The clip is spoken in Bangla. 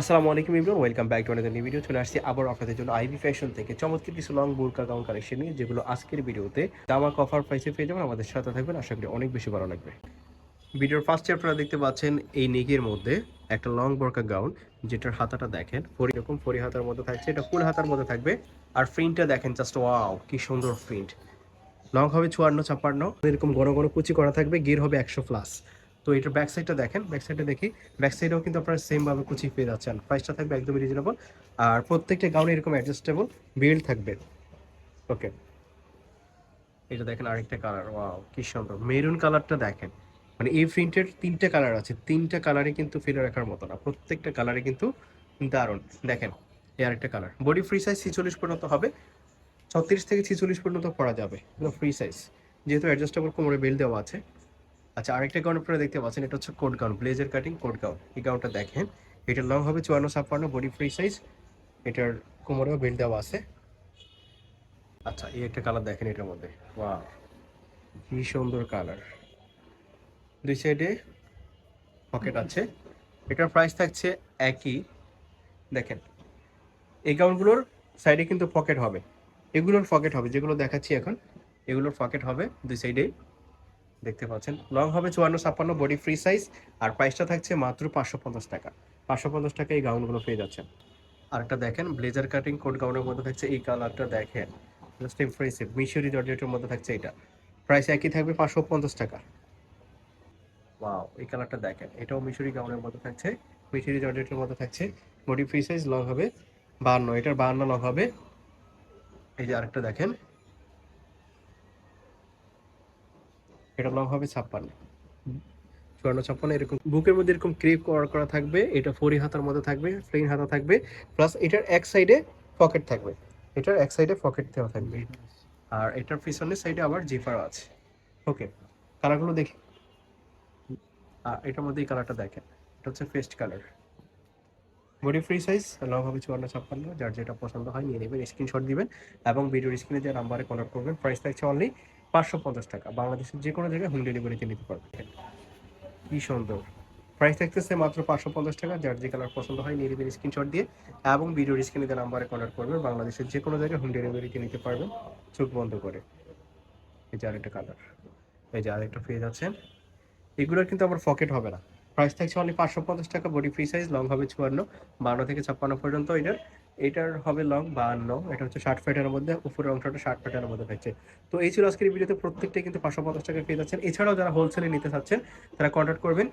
আসসালামু আলাইকুম Imran welcome back to another video চলে আসছি আবার আপনাদের জন্য আইবি ফ্যাশন থেকে। চমৎকার কিছু লং বোরকা গাউন কালেকশন নিয়ে, যেগুলো আজকের ভিডিওতে দামা কফার প্রাইসে পেয়ে যাবেন। আমাদের সাথে থাকবেন, আশা করি অনেক বেশি ভালো লাগবে। ভিডিওর ফার্স্টে আপনারা দেখতে পাচ্ছেন এই নেগের মধ্যে একটা লং বোরকা গাউন যেটার হাতাটা দেখেন। ফরি রকম ফরি হাতার মধ্যে থাকছে, এটা ফুল হাতার মধ্যে থাকবে। আর প্রিন্টটা দেখেন জাস্ট ওয়াও কি সুন্দর প্রিন্ট লং হবে চুয়ান্ন ছাপ্পান্ন। এরকম ঘন ঘন কুচি করা থাকবে গির হবে একশো প্লাস তো এটার ব্যাক সাইডটা দেখেন ব্যাক সাইডে দেখি। ব্যাক সাইডেও কিন্তু আপনারা সেম ভাবে কুচি পেয়ে যাচ্ছেন। প্রাইসটা থাকবে একদমই রিজনেবল আর প্রত্যেকটা গাউনে এরকম অ্যাডজাস্টেবল বেল্ট থাকবে। ওকে এটা দেখেন আরেকটা কালার ওয়াও কি সুন্দর। মেরুন কালারটা দেখেন। মানে এই প্রিন্টের তিনটা কালার আছে। তিনটা কালারই কিন্তু ফেলে রাখার মতো না। প্রত্যেকটা কালারে কিন্তু দারুণ। দেখেন, এই আরেকটা কালার বডি ফ্রি সাইজ ছিচল্লিশ পর্যন্ত হবে। ছত্রিশ থেকে ছিচল্লিশ পর্যন্ত পরা যাবে। ফ্রি সাইজ যেহেতু অ্যাডজাস্টেবল কোমরে বেল্ট দেওয়া আছে। আচ্ছা আরেকটা গাউন আপনারা দেখতে পাচ্ছেন, এটা হচ্ছে coat gown blazer cutting coat gown এই গাউনটা দেখেন এটার লং হবে চুয়ান্ন ছাপ্পান্ন বডি ফ্রি সাইজ এটার কোমরেও বেল্ট দেওয়া আছে। আচ্ছা এই একটা কালার দেখেন এটার মধ্যে। ওয়া কি সুন্দর কালার দুই সাইডে পকেট আছে। এটার প্রাইস থাকছে একই। দেখেন, এই গাউনগুলোর সাইডে কিন্তু পকেট হবে। এগুলোর পকেট হবে, যেগুলো দেখাচ্ছি এখন, এগুলোর পকেট হবে দুই সাইডেই দেখতে পাচ্ছেন। লং হবে চুয়ান্ন ছাপ্পান্ন বডি ফ্রি সাইজ আর প্রাইসটা থাকছে মাত্র পাঁচশো পঞ্চাশ টাকা। পাঁচশো পঞ্চাশ টাকা এই গাউনগুলো পেয়ে যাচ্ছেন। আরেকটা দেখেন ব্লেজার কাটিং কোট গাউনের মধ্যে থাকছে এই কালারটা দেখেন। জাস্ট ইমপ্রেসিভ মিশরি জর্জেটের মধ্যে থাকছে এটা। প্রাইস একই থাকবে পাঁচশো পঞ্চাশ টাকা। ওয়াও এই কালারটা দেখেন, এটাও মিশরি গাউনের মধ্যে থাকছে। মিশরি জর্জেটের মধ্যে থাকছে বডি ফ্রি সাইজ লং হবে বাহান্ন, এটার বাহান্ন লং হবে। এই যে আরেকটা দেখেন এটা লং হবে ছাপ্পান্ন। চুয়ান্ন ছাপ্পান্ন এরকম বুকের মধ্যে এরকম ক্রেপ করা করা থাকবে এটা ফরি হাতার মধ্যে থাকবে প্লেন হাতা থাকবে প্লাস এটার এক সাইডে পকেট থাকবে। এটার এক সাইডে পকেট দেওয়া থাকবে। আর এটার পিছনের সাইডে আবার জিপার আছে। ওকে কালারগুলো দেখি। আর এটার মধ্যে এই কালারটা দেখেন। এটা হচ্ছে fast colour body free size long হবে চুয়ান্ন ছাপ্পান্ন, যার যেটা পছন্দ হয় নিয়ে নেবেন স্ক্রিনশট দিবেন, এবং ভিডিওর স্ক্রিনে যে নাম্বারে কন্ট্যাক্ট করবেন প্রাইস থাকছে অনলি পাঁচশো পঞ্চাশ টাকা। বাংলাদেশের যে কোনো জায়গায় হোম ডেলিভারিতে নিতে পারবেন। কি সুন্দর। প্রাইস থাকতেছে মাত্র পাঁচশো পঞ্চাশ টাকা, যার যে কালার পছন্দ হয় নিয়ে নেবেন স্ক্রিনশট দিয়ে, এবং ভিডিওর স্ক্রিনে যে নাম্বারে কন্ট্যাক্ট করবেন, বাংলাদেশের যে কোনো জায়গায় হোম ডেলিভারিতে নিতে পারবেন, চোখ বন্ধ করে। এই যে আরেকটা কালার এই যে আরেকটা পেয়ে যাচ্ছেন এগুলোর কিন্তু আমার পকেট হবে না। প্রাইস থাকছে অনলি পাঁচশো পঞ্চাশ টাকা বডি ফ্রি সাইজ লং হবে চুয়ান্ন, বান্ন থেকে ছাপ্পান্ন পর্যন্ত এটার এটার হবে লং বাহান্ন এটা হচ্ছে ষাট ফিটের মধ্যে, উপরের অংশটা ষাট ফিটের মধ্যে থাকছে। তো এই ছিল আজকের ভিডিওতে প্রত্যেকটা কিন্তু পাঁচশো পঞ্চাশ টাকা পেয়ে যাচ্ছেন। এছাড়াও যারা হোলসেলে নিতে চাচ্ছেন, তারা কন্ট্যাক্ট করবেন।